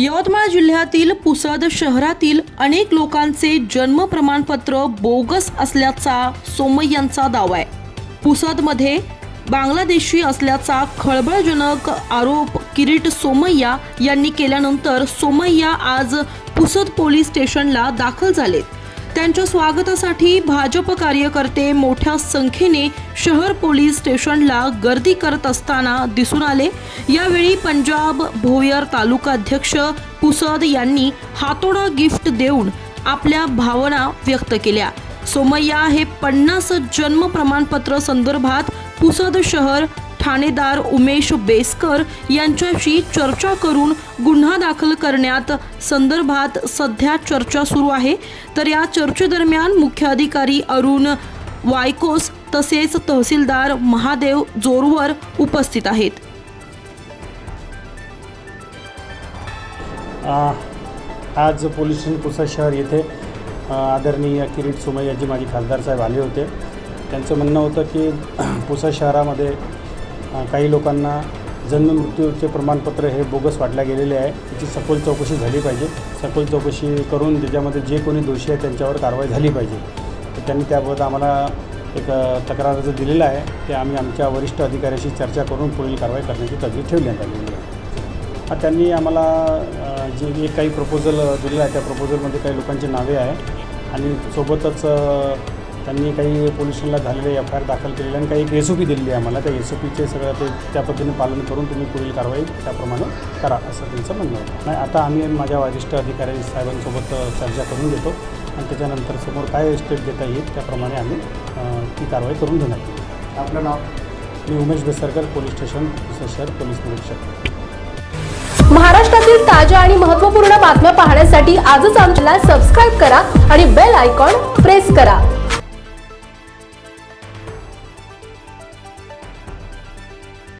यवतमाळ जिल्ह्यातील पुसद शहरातील अनेक लोकांचे जन्म प्रमाणपत्र बोगस असल्याचा सोमय्यांचा दावा आहे. पुसदमध्ये बांगलादेशी असल्याचा खळबळजनक आरोप किरीट सोमय्या यांनी केल्यानंतर सोमय्या आज पुसद पोलीस स्टेशनला दाखल झालेत. त्यांच्या स्वागतासाठी भाजप कार्यकर्ते मोठ्या संख्येने शहर पोलीस स्टेशनला गर्दी करत असताना दिसून आले. यावेळी पंजाब भोयर तालुकाध्यक्ष पुसद यांनी हातोडा गिफ्ट देऊन आपल्या भावना व्यक्त केल्या. सोमय्या हे पन्नास जन्म प्रमाणपत्र संदर्भात पुसद शहर ठाणेदार उमेश बेसकर यांच्याशी चर्चा करून गुन्हा दाखल करण्यात संदर्भात सध्या चर्चा सुरू आहे. तर या चर्चेदरम्यान मुख्याधिकारी अरुण वायकोस तसेच तहसीलदार महादेव जोरवर उपस्थित आहेत. आज पोलीस पुसा शहर येथे आदरणीय किरीट सोमय्याजी माझे खासदार साहेब आले होते. त्यांचं म्हणणं होतं की पुसा शहरामध्ये काही लोकांना जन्म मृत्यूचे प्रमाणपत्र हे बोगस वाटल्या गेलेले आहे. त्याची सखोल चौकशी झाली पाहिजे. सखोल चौकशी करून त्याच्यामध्ये जे कोणी दोषी आहे त्यांच्यावर कारवाई झाली पाहिजे. तर त्यांनी त्याबाबत आम्हाला एक तक्रार अर्ज दिलेला आहे. ते आम्ही आमच्या वरिष्ठ अधिकाऱ्याशी चर्चा करून पुढील कारवाई करण्याची तजवीज ठेवण्यात आलेली आहे. हा त्यांनी आम्हाला जे एक काही प्रपोजल दिलेलं आहे त्या प्रपोजलमध्ये काही लोकांची नावे आहे. आणि सोबतच त्यांनी काही पोलीस स्टेशनला झालेले एफ आय आर दाखल केलेले आणि काही एक एस ओ पी दिलेली आहे आम्हाला. त्या एस ओ पीचे सगळं ते त्या पद्धतीने पालन करून तुम्ही पुढील कारवाई त्याप्रमाणे करा असं त्यांचं म्हणणं होतं नाही आता आम्ही माझ्या वरिष्ठ अधिकारी साहेबांसोबत चर्चा करून घेतो आणि त्याच्यानंतर समोर काय स्टेप देता येईल त्याप्रमाणे आम्ही ती कारवाई करून घेणार आपलं नाव? मी उमेश बेसरकर पोलीस स्टेशन शहर पोलीस निरीक्षक. महाराष्ट्रातील ताज्या आणि महत्त्वपूर्ण बातम्या पाहण्यासाठी आजच आमच्याला सबस्क्राईब करा आणि बेल आयकॉन प्रेस करा.